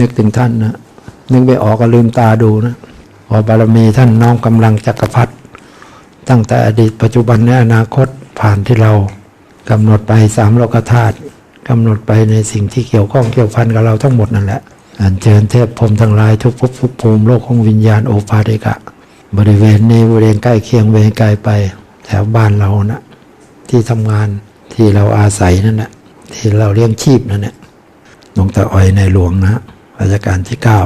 นึกถึงท่านนะนึกไปออกก็ลืมตาดูนะพอบารมีท่านน้อมกำลังจักรพรรดิตั้งแต่อดีตปัจจุบันและอนาคตผ่านที่เรากำหนดไปสามโลกธาตุกำหนดไปในสิ่งที่เกี่ยวข้องเกี่ยวพันกับเราทั้งหมดนั่นแหละอัญเชิญเทพพรมทั้งหลายทุกภพทุกภูมิโลกของวิญญาณโอปาติกะ บริเวณนี้บริเวณใกล้เคียงเวรไกลไป แถวบ้านเรานะที่ทำงานที่เราอาศัยนั่นแหละที่เราเลี้ยงชีพนั่นแหละหลวงตาอ้อยในหลวงนะ รัชกาลที่เก้า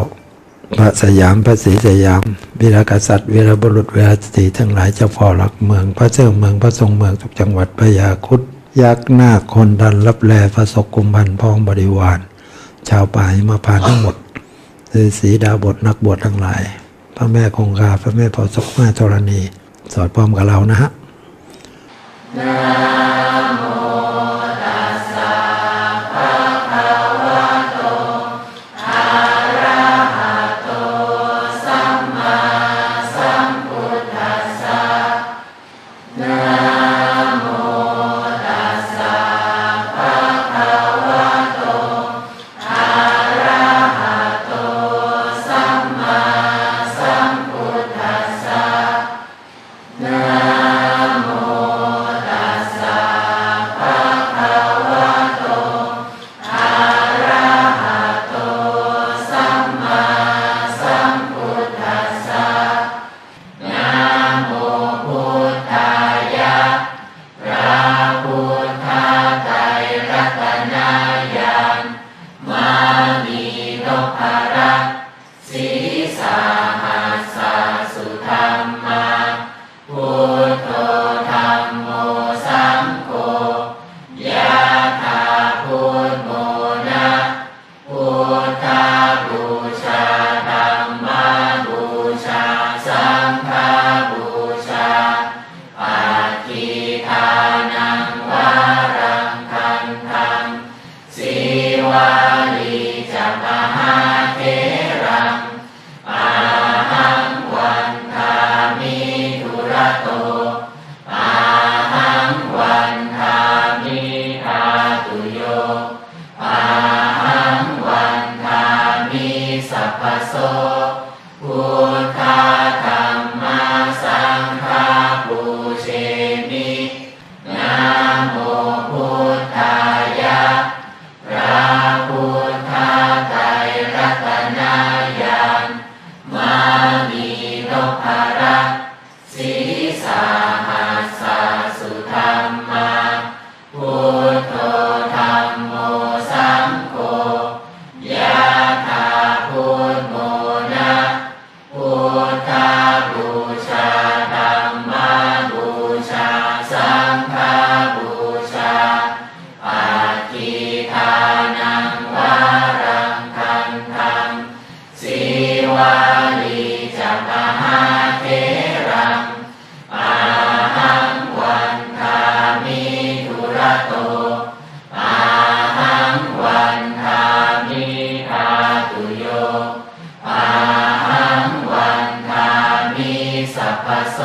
พระสยามพระศรีสยาม วีรกษัตริย์วีรบุรุษวีรสตรีทั้งหลายเจ้าพ่อหลักเมือง พระเจ้าเมืองพระทรงเมืองทุกจังหวัดพญาคุดยักษ์หน้าคนดันรับแลพระศกุมพันพ้องบริวาร ชาวป่าหิมาพานทั้งหมดฤาษีดาบทนักบวชทั้งหลาย พระแม่คงคาพระแม่พอศกแม่ธรณี สอดพร้อมกับเรานะฮะ See Yeah. ปโส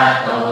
Tato.